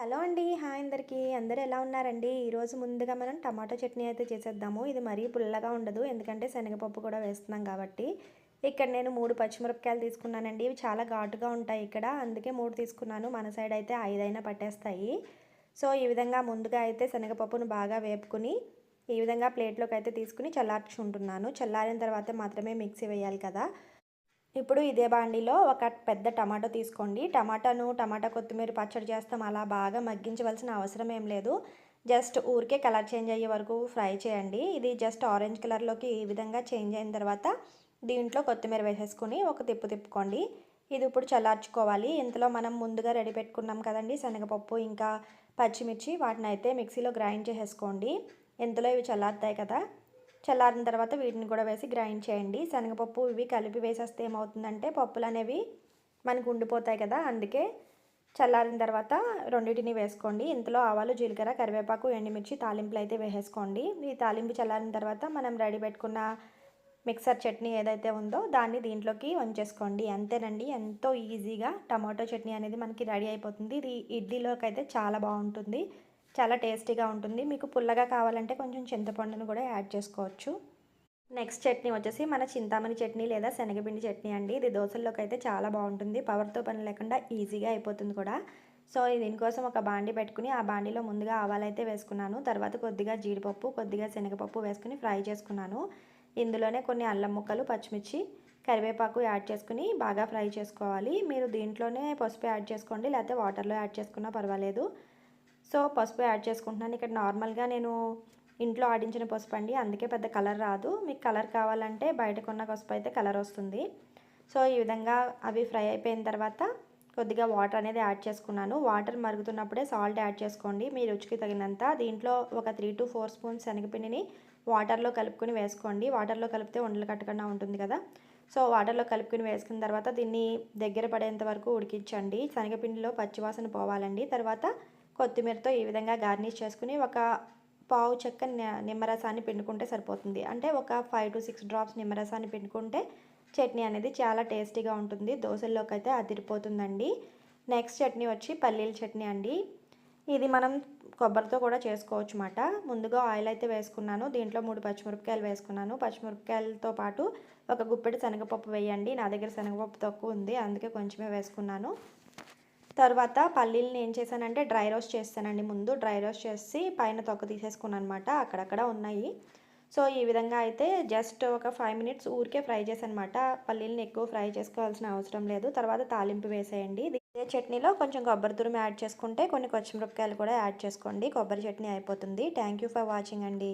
Hello అండి. Hi అందరికీ. అందరూ ఎలా ఉన్నారండి? ఈరోజు ముందుగా మనం టమాటో చట్నీ అయితే చేసేద్దాము. ఇది మరీ పుల్లగా ఉండదు. ఎందుకంటే శనగపప్పు కూడా వేస్తున్నాం కాబట్టి. ఇక్కడ నేను మూడు పచ్చిమిరపకాయలు తీసుకున్నానండి. ఇవి చాలా ఘాటుగా ఉంటాయి ఇక్కడ. అందుకే మూడు తీసుకున్నాను. మన సైడ్ అయితే ఐదైనా పట్టేస్తాయి. సో ఈ విధంగా ముందుగా అయితే శనగపప్పును బాగా వేపుకుని ఈ విధంగా ప్లేట్లోకి అయితే తీసుకుని చల్లార్చుకుంటున్నాను. చల్లారిన తర్వాత మాత్రమే మిక్సీ వేయాలి కదా. ఇప్పుడు ఇదే బాండిలో ఒక పెద్ద టమాటో తీసుకోండి. టమాటాను టమాటా కొత్తిమీర పచ్చడి చేస్తాం. అలా బాగా మగ్గించవలసిన అవసరం ఏం లేదు. జస్ట్ ఊరికే కలర్ చేంజ్ అయ్యే వరకు ఫ్రై చేయండి. ఇది జస్ట్ ఆరెంజ్ కలర్లోకి ఈ విధంగా చేంజ్ అయిన తర్వాత దీంట్లో కొత్తిమీర వేసేసుకుని ఒక తిప్పు తిప్పుకోండి. ఇది ఇప్పుడు చల్లార్చుకోవాలి. ఇంతలో మనం ముందుగా రెడీ పెట్టుకున్నాం కదండి శనగపప్పు ఇంకా పచ్చిమిర్చి వాటిని అయితే మిక్సీలో గ్రైండ్ చేసేసుకోండి. ఇంతలో ఇవి చల్లారుతాయి కదా. చల్లారిన తర్వాత వీటిని కూడా వేసి గ్రైండ్ చేయండి. శనగపప్పు ఇవి కలిపి వేసేస్తే ఏమవుతుందంటే పప్పులు అనేవి మనకు ఉండిపోతాయి కదా అందుకే చల్లారిన తర్వాత రెండింటిని వేసుకోండి. ఇంతలో ఆవాలు జీలకర్ర కరివేపాకు ఎండుమిర్చి తాలింపులు అయితే వేసేసుకోండి. ఈ తాలింపు చల్లారిన తర్వాత మనం రెడీ పెట్టుకున్న మిక్సర్ చట్నీ ఏదైతే ఉందో దాన్ని దీంట్లోకి వంచేసుకోండి. అంతేనండి ఎంతో ఈజీగా టమాటో చట్నీ అనేది మనకి రెడీ అయిపోతుంది. ఇది ఇడ్లీలోకి అయితే చాలా బాగుంటుంది. చాలా టేస్టీగా ఉంటుంది. మీకు పుల్లగా కావాలంటే కొంచెం చింతపండును కూడా యాడ్ చేసుకోవచ్చు. నెక్స్ట్ చట్నీ వచ్చేసి మన చింతామణి చట్నీ లేదా శనగపిండి చట్నీ అండి. ఇది దోశల్లోకి అయితే చాలా బాగుంటుంది. పవర్తో పని లేకుండా ఈజీగా అయిపోతుంది కూడా. సో దీనికోసం ఒక బాండి పెట్టుకుని ఆ బాండీలో ముందుగా ఆవాలైతే వేసుకున్నాను. తర్వాత కొద్దిగా జీడిపప్పు కొద్దిగా శనగపప్పు వేసుకుని ఫ్రై చేసుకున్నాను. ఇందులోనే కొన్ని అల్లం ముక్కలు పచ్చిమిర్చి కరివేపాకు యాడ్ చేసుకుని బాగా ఫ్రై చేసుకోవాలి. మీరు దీంట్లోనే పసుపు యాడ్ చేసుకోండి లేకపోతే వాటర్లో యాడ్ చేసుకున్నా పర్వాలేదు. సో పసుపు యాడ్ చేసుకుంటున్నాను. ఇక్కడ నార్మల్గా నేను ఇంట్లో ఆడించిన పసుపు అండి. అందుకే పెద్ద కలర్ రాదు. మీకు కలర్ కావాలంటే బయట కొన్న పసుపు అయితే కలర్ వస్తుంది. సో ఈ విధంగా అవి ఫ్రై అయిపోయిన తర్వాత కొద్దిగా వాటర్ అనేది యాడ్ చేసుకున్నాను. వాటర్ మరుగుతున్నప్పుడే సాల్ట్ యాడ్ చేసుకోండి. మీ రుచికి తగినంత. దీంట్లో ఒక త్రీ టు ఫోర్ స్పూన్స్ శనగపిండిని వాటర్లో కలుపుకుని వేసుకోండి. వాటర్లో కలిపితే ఉండలు కట్టకుండా ఉంటుంది కదా. సో వాటర్లో కలుపుకుని వేసుకున్న తర్వాత దీన్ని దగ్గర పడేంత వరకు ఉడికించండి. శనగపిండిలో పచ్చివాసన పోవాలండి. తర్వాత కొత్తిమీరతో ఈ విధంగా గార్నిష్ చేసుకుని ఒక పావు చెక్క నిమ్మరసాన్ని పిండుకుంటే సరిపోతుంది. అంటే ఒక ఫైవ్ టు సిక్స్ డ్రాప్స్ నిమ్మరసాన్ని పిండుకుంటే చట్నీ అనేది చాలా టేస్టీగా ఉంటుంది. దోశల్లోకి అయితే అదిరిపోతుందండి. నెక్స్ట్ చట్నీ వచ్చి పల్లీల చట్నీ అండి. ఇది మనం కొబ్బరితో కూడా చేసుకోవచ్చు అన్నమాట ముందుగా ఆయిల్ అయితే వేసుకున్నాను. దీంట్లో మూడు పచ్చిమిరపకాయలు వేసుకున్నాను. పచ్చిమిరపకాయలతో పాటు ఒక గుప్పెడు శనగపప్పు వేయండి. నా దగ్గర శనగపప్పు తక్కువ ఉంది. అందుకే కొంచెమే వేసుకున్నాను. తర్వాత పల్లీలని ఏం చేశానంటే డ్రై రోస్ట్ చేస్తానండి ముందు. డ్రై రోస్ట్ చేసి పైన తొక్క తీసేసుకున్నాను అనమాట అక్కడక్కడ ఉన్నాయి. సో ఈ విధంగా అయితే జస్ట్ ఒక ఫైవ్ మినిట్స్ ఊరికే ఫ్రై అనమాట పల్లీలని ఎక్కువ ఫ్రై చేసుకోవాల్సిన అవసరం లేదు. తర్వాత తాలింపు వేసేయండి. ఇదే చట్నీలో కొంచెం కొబ్బరి తురుము యాడ్ చేసుకుంటే కొన్ని పచ్చిమిరపకాయలు కూడా యాడ్ చేసుకోండి. కొబ్బరి చట్నీ అయిపోతుంది. థ్యాంక్ యూ ఫర్ వాచింగ్ అండి.